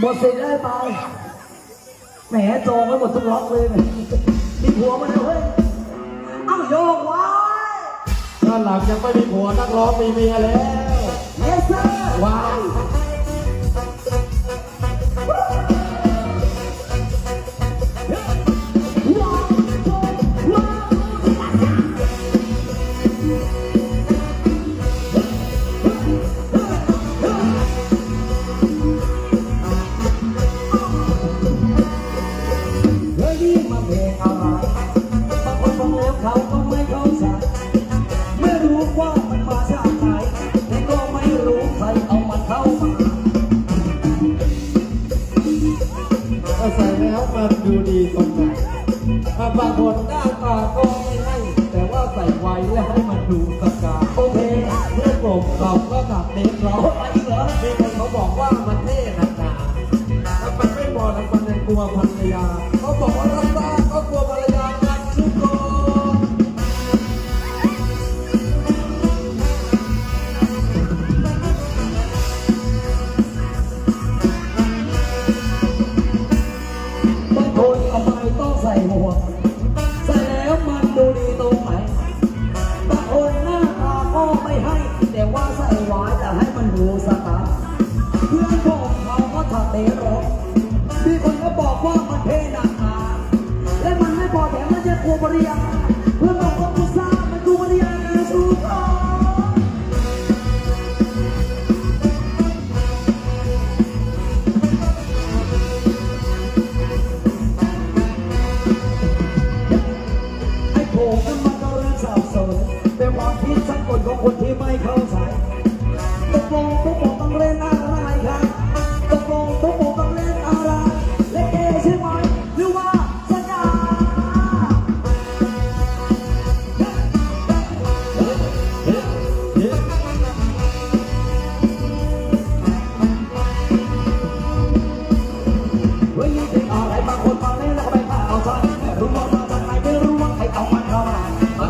หมดสิทธิ์ได้วไปแหมจองไว้หมดทุกล็อกเลยเนี่ยมีผัวมาแล้วเฮ้ย เอ้าโยกไว้ด้านหลังยังไม่มีผัวนักร้องมีเมียแล้ว เยสเซอร์ ว้าว เพลงอะไรบางคนฟังแล้วเขาก็ไม่เข้าใจไม่รู้ว่ามันมาจากไหนและก็ไม่รู้ใครเอามันเข้ามาถ้าใส่แล้วมันดูดีตรงไหนบางคนหน้าตาก็ไม่ให้ แต่ว่าใส่ไว้แล้วให้มันดูสกาโอเคเพื่อนผมเขาก็ตัดเน้นร้องไปอีกเหรอมีคนเขาบอกว่ามันเท่หนักหนาแล้วมันไม่พอแล้วมันยังกลัวภรรยาเขาบอกว่า กลัวภรรยาเพื่อนบอกว่ากูซ่ามันกลัวภรรยานะสู้ต่อไอ้ผล่ขึ้นมาก็เริ่มสับสนเป็นความคิดสักคนของคนที่ไม่เข้าใจตกลงพวกผมต้อง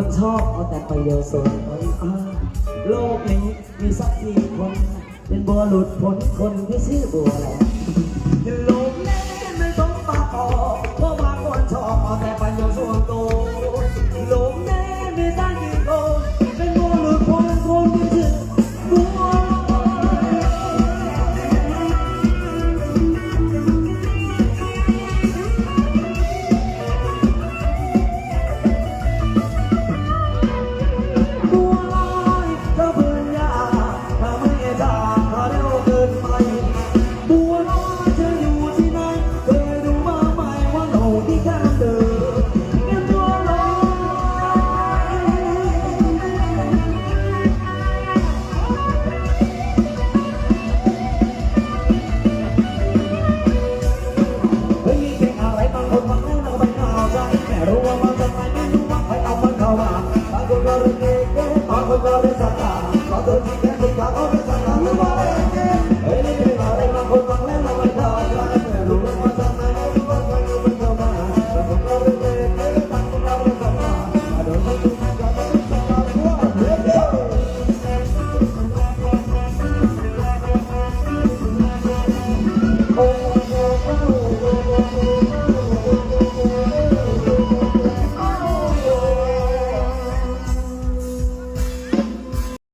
คนชอบเอาแต่ไปเดียวสวยอ่าโลกนี้มีสักกี่คน เป็นบัวหลุดพ้นคนที่ชื่อบัวแหละโลก